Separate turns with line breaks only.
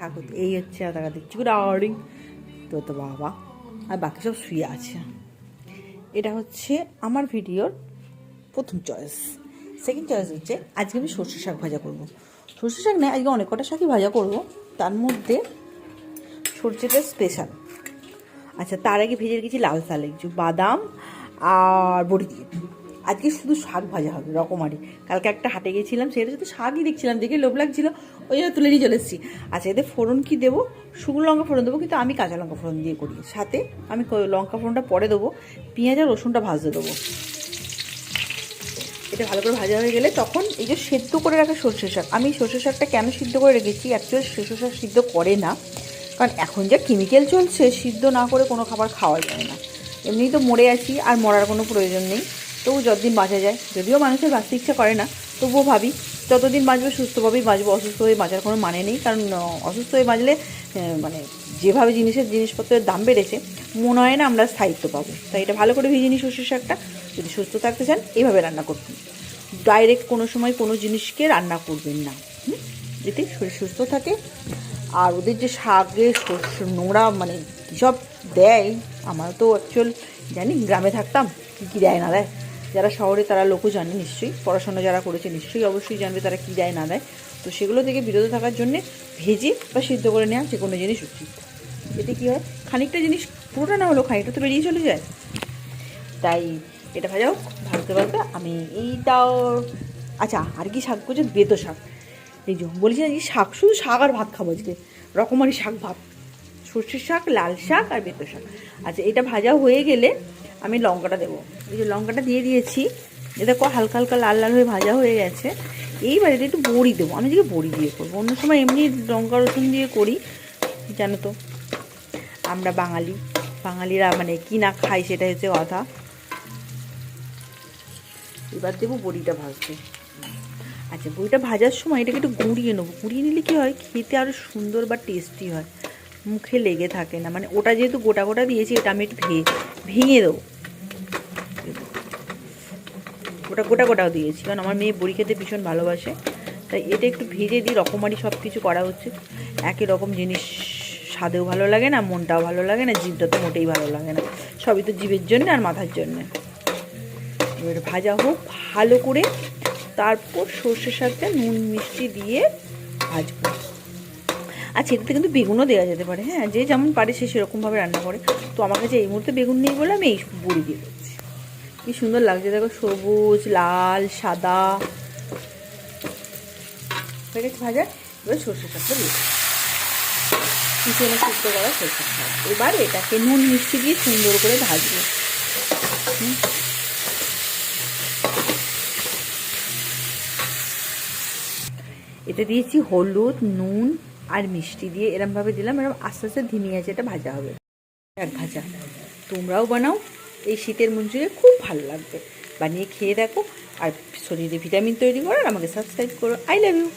ঠাকুর, এই হচ্ছে তারা দেখছি গুড তো তো বাবা, আর বাকি সব শুয়ে আছে। এটা হচ্ছে আমার ভিডিওর প্রথম চয়েস সেকেন্ড চয়েস হচ্ছে, আজকে আমি সর্ষে শাক ভাজা করব। সর্ষে শাক নয় আজকে অনেক কটা শাকই ভাজা করব। তার মধ্যে সর্ষেটা স্পেশাল আচ্ছা তার আগে ভেজে রেখেছি লাল একটু বাদাম আর বড়ি দিয়ে। আজকে শুধু শাক ভাজা হবে, রকমারি। কালকে একটা হাটে গেছিলাম সেটা শুধু শাকই দেখছিলাম, দেখে লোভ লাগছিল, ওই জন্য তুলে নিয়ে চলে এসেছি। আচ্ছা এতে ফোড়ন কি দেবো? শুকনো লঙ্কা ফোড়ন দেবো, কিন্তু আমি কাঁচা লঙ্কা ফোড়ন দিয়ে করি। সাথে আমি লঙ্কা ফোড়নটা পরে দেবো, পেঁয়াজ আর রসুনটা ভাজতে দেবো। এটা ভালো করে ভাজা হয়ে গেলে তখন এই যে সেদ্ধ করে রাখা সর্ষে শাক, আমি সর্ষে শাকটা কেন সিদ্ধ করে রেখেছি? অ্যাকচুয়ালি সর্ষে শাক সিদ্ধ করে না। কারণ এখন যা কেমিক্যাল চলছে, সিদ্ধ না করে কোনো খাবার খাওয়া যায় না। এমনিই তো মরে আছি, আর মরার কোনো প্রয়োজন নেই। তবু যতদিন বাঁচা যায়, যদিও মানুষের বাঁচতে ইচ্ছা করে না, তবুও ভাবি যতদিন বাঁচবে, সুস্থভাবেই বাঁচবো, অসুস্থ হয়ে বাঁচার কোনো মানে নেই। কারণ অসুস্থ হয়ে বাঁচলে মানে যেভাবে জিনিসের জিনিসপত্রের দাম বেড়েছে, মনে হয় না আমরা স্থায়িত্ব পাবো। তাই এটা ভালো করে ভিজে নিই সর্ষের শাকটা। যদি সুস্থ থাকতে চান এইভাবে রান্না করবেন ডাইরেক্ট কোনো সময় কোনো জিনিসকে রান্না করবেন না? এতে শরীর সুস্থ থাকে। আর ওদের যে শাকে শস্য নোংরা মানে কী সব দেয় আমার তো অ্যাকচুয়াল জানি, গ্রামে থাকতাম কী কী দেয় না দেয়। যারা শহরে তারা লোকও জানে নিশ্চয়ই, পড়াশোনা যারা করেছে নিশ্চয়ই অবশ্যই জানবে তারা কী দেয় না দেয়। তো সেগুলো থেকে বিরত থাকার জন্যে ভেজে বা সিদ্ধ করে নেওয়া যে কোনো জিনিস উচিত। এতে কী হয়? খানিকটা জিনিস পুরোটা না হলেও খানিকটা তো বেরিয়ে চলে যায়। তাই এটা ভাজা হোক ভাজতে ভাজতে আমি এইটাও আচ্ছা আর কি শাক করছে বেতো শাক। এই যে বলেছি না যে শাক, শুধু শাক আর ভাত খাব আজকে। রকমারি শাক ভাত। সর্ষের শাক, লাল শাক আর বেতো শাক। আচ্ছা এটা ভাজা হয়ে গেলে আমি লঙ্কাটা দেবো। এই যে লঙ্কাটা দিয়ে দিয়েছি এটা দেখো হালকা হালকা লাল লাল হয়ে ভাজা হয়ে গেছে। এইবার এটা একটু বড়ি দেবো, আমি আজকে বড়ি দিয়ে করব। অন্য সময় এমনি লঙ্কা রসুন দিয়ে করি, জানো তো। আমরা বাঙালি, বাঙালিরা মানে কি না খাই সেটা হচ্ছে কথা। এবার দেবো বড়িটা ভাজতে। আচ্ছা বড়িটা ভাজার সময় এটাকে একটু গুঁড়িয়ে নেব। গুঁড়িয়ে নিলে কী হয়? খেতে আরও সুন্দর বা টেস্টি হয়। মুখে লেগে থাকে না। মানে ওটা যেহেতু গোটা গোটা দিয়েছি, এটা আমি একটু ভে ভেঙে দেবো। ওটা গোটা গোটাও দিয়েছি, কারণ আমার মেয়ে বড়ি খেতে ভীষণ ভালোবাসে। তাই এটা একটু ভেজে দিয়ে রকমারি সব কিছু করা হচ্ছে। একই রকম জিনিস স্বাদেও ভালো লাগে না, মনটাও ভালো লাগে না জীবটা তো মোটেই ভালো লাগে না। সবই তো জীবের জন্য আর মাথার জন্যে। এবার ভাজা হোক, ভালো করে তারপর সর্ষের সাথে নুন মিষ্টি দিয়ে ভাজবো। আচ্ছা এটাতে কিন্তু বেগুনও দেওয়া যেতে পারে হ্যাঁ? যে যেমন পারে সে সেরকমভাবে রান্না করে। তো আমার কাছে এই মুহূর্তে বেগুন নেই বলে আমি এই বড়ি দিয়ে দিচ্ছি। কি সুন্দর লাগছে, দেখো সবুজ, লাল, সাদা। ভাজা, এবার সর্ষে শাকটা দিয়ে। পিছনে সিদ্ধ করা সর্ষে শাক এবার এটাকে নুন মিষ্টি দিয়ে সুন্দর করে ভাজবো। এতে দিয়েছি হলুদ, নুন আর মিষ্টি দিয়ে এরমভাবে দিলাম এরকম আস্তে আস্তে ধিমি আছে, এটা ভাজা হবে। এক ভাজা। তোমরাও বানাও, এই শীতের মঞ্জুরে খুব ভালো লাগবে। বানিয়ে খেয়ে দেখো, আর শরীরে ভিটামিন তৈরি করো আর আমাকে সাবস্ক্রাইব করো। I love you